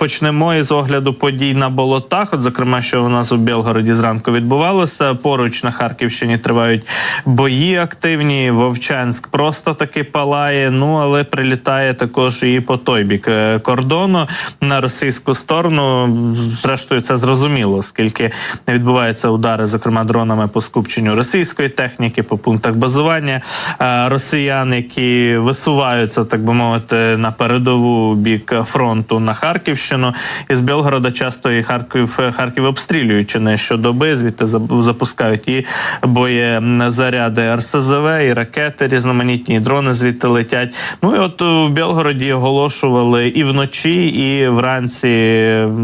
Почнемо із огляду подій на болотах. От, зокрема, що у нас у Білгороді зранку відбувалося. Поруч на Харківщині тривають бої активні. Вовчанськ просто таки палає. Ну але прилітає також і по той бік е, кордону на російську сторону. Зрештою, це зрозуміло, оскільки відбуваються удари, зокрема дронами по скупченню російської техніки, по пунктах базування Е, росіян, які висуваються, так би мовити, на передову бік фронту на Харківщину. Із Білгорода часто і Харків Харків обстрілюють чи не щодоби. Звідти запускають і боєзаряди РСЗВ, і ракети різноманітні, і дрони звідти летять. Ну і от у Білгороді оголошували і вночі, і вранці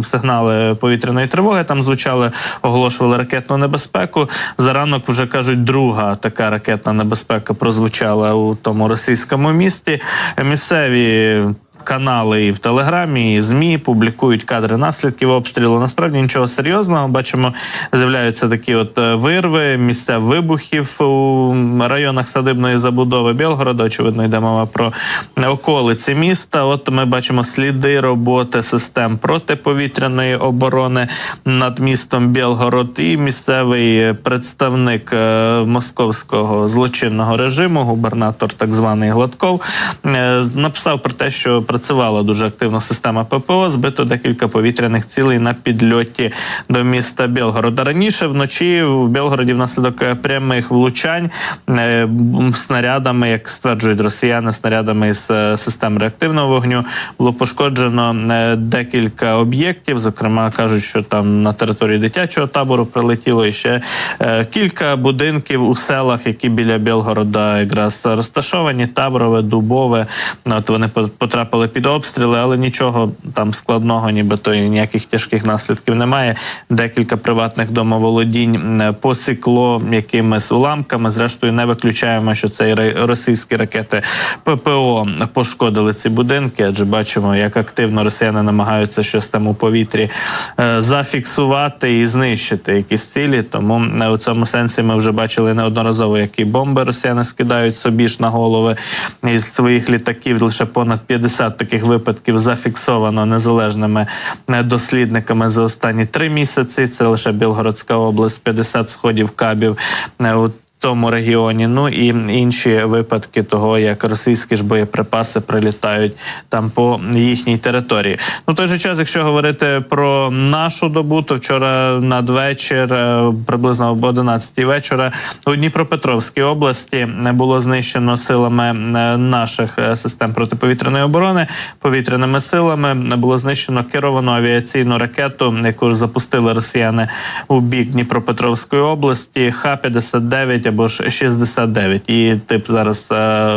сигнали повітряної тривоги. Там звучали, оголошували ракетну небезпеку. За ранок вже кажуть, друга така ракетна небезпека прозвучала у тому російському місті. Місцеві. Канали і в Телеграмі, і ЗМІ публікують кадри наслідків обстрілу. Насправді нічого серйозного. Бачимо, з'являються такі от е, вирви, місця вибухів у районах садибної забудови Білгорода. Очевидно, йде мова про околиці міста. От ми бачимо сліди роботи систем протиповітряної оборони над містом Білгород. І місцевий представник е, московського злочинного режиму, губернатор так званий Гладков, е, написав про те, що працювала дуже активно система ППО. Збито декілька повітряних цілей на підльоті до міста Білгорода. Раніше вночі в Білгороді внаслідок е, прямих влучань е, снарядами, як стверджують росіяни, снарядами із е, систем реактивного вогню було пошкоджено декілька об'єктів. Зокрема, кажуть, що там на території дитячого табору прилетіло і ще кілька будинків у селах, які біля Білгорода якраз розташовані. Таборове, дубове. От вони по- потрапили під обстріли, але нічого там складного, нібито і ніяких тяжких наслідків немає. Декілька приватних домоволодінь посікло якимись уламками. Зрештою, не виключаємо, що це і російські ракети ППО пошкодили ці будинки, адже бачимо, як активно росіяни намагаються щось там у повітрі е, зафіксувати і знищити якісь цілі. Тому е, у цьому сенсі ми вже бачили неодноразово, які бомби росіяни скидають собі ж на голови із своїх літаків. Лише понад 50 таких випадків зафіксовано незалежними е, дослідниками за останні три місяці. Це лише Білгородська область, 50 сходів кабів. е, тому регіоні. Ну і інші випадки того, як російські ж боєприпаси прилітають там по їхній території. Ну той же час, якщо говорити про нашу добу, то вчора надвечір, е, приблизно об 11 вечора, у Дніпропетровській області було знищено силами е, наших е, систем протиповітряної оборони, повітряними силами було знищено керовану авіаційну ракету, яку запустили росіяни у бік Дніпропетровської області. Х-59 або ж 69. І тип зараз е,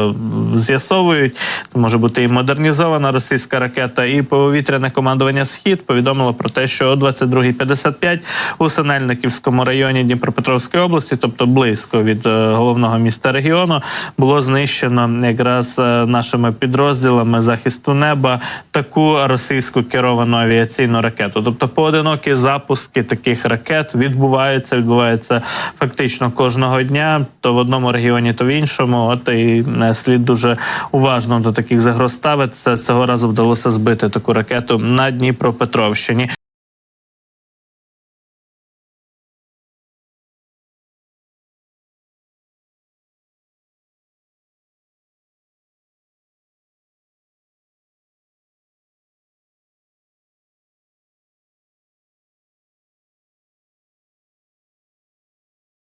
з'ясовують. Це може бути і модернізована російська ракета, і повітряне командування Схід повідомило про те, що о 22.55 у Синельниківському районі Дніпропетровської області, тобто близько від е, головного міста регіону, було знищено якраз е, нашими підрозділами захисту неба таку російську керовану авіаційну ракету. Тобто, поодинокі запуски таких ракет відбуваються, відбуваються фактично кожного дня, то в одному регіоні, то в іншому. От і е, слід дуже уважно до таких загроз ставитися. Цього разу вдалося збити таку ракету на Дніпропетровщині.